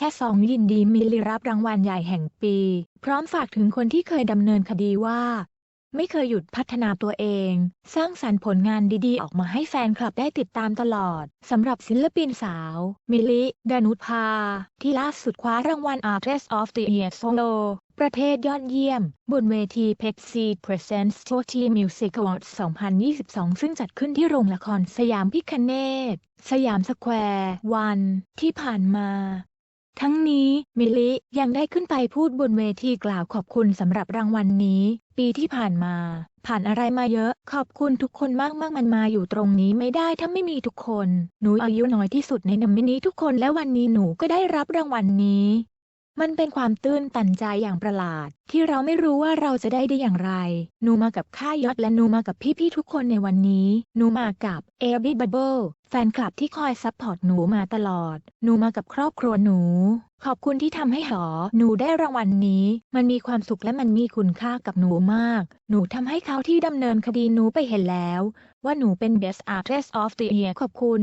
แซ่ซองยินดีมิลลิรับรางวัลใหญ่แห่งปี พร้อมฝากถึงคนที่เคยดำเนินคดีว่า ไม่เคยหยุดพัฒนาตัวเอง สร้างสรรค์ผลงานดีๆ ออกมาให้แฟนคลับได้ติดตามตลอดสำหรับศิลปินสาว มิลลิดานุภา ที่ล่าสุดคว้ารางวัล Artist of the Year Solo ประเภทยอดเยี่ยม บนเวที Pepsi Presents t o t y Music Awards 2022 ซึ่งจัดขึ้นที่โรงละครสยามพิคเนตสยามสแควร์วันที่ผ่านมา ทั้งนี้มิลิยังได้ขึ้นไปพูดบนเวทีกล่าวขอบคุณสำหรับรางวัลนนี้ ปีที่ผ่านมา ผ่านอะไรมาเยอะ ขอบคุณทุกคนมากมากๆมันมาอยู่ตรงนี้ไม่ได้ถ้าไม่มีทุกคน หนูอายุน้อยที่สุดในนัมมินี้ทุกคนและวันนี้หนูก็ได้รับรางวัลนนี้ มันเป็นความตื้นตันใจอย่างประหลาด ที่เราไม่รู้ว่าเราจะได้ได้อย่างไรหนูมากับค่ายยศและหนูมากับพี่ๆทุกคนในวันนี้หนูมากับเอ r ิบับเบิลแฟนคลับที่คอยซัพพอร์ตหนูมาตลอด หนูมากับครอบครัวหนู ขอบคุณที่ทำให้หอ หนูได้รางวัลนนี้ มันมีความสุขและมันมีคุณค่ากับหนูมาก หนูทำให้เขาที่ดำเนินคดีหนูไปเห็นแล้ว ว่าหนูเป็น Best Artist of the Year ขอบคุณ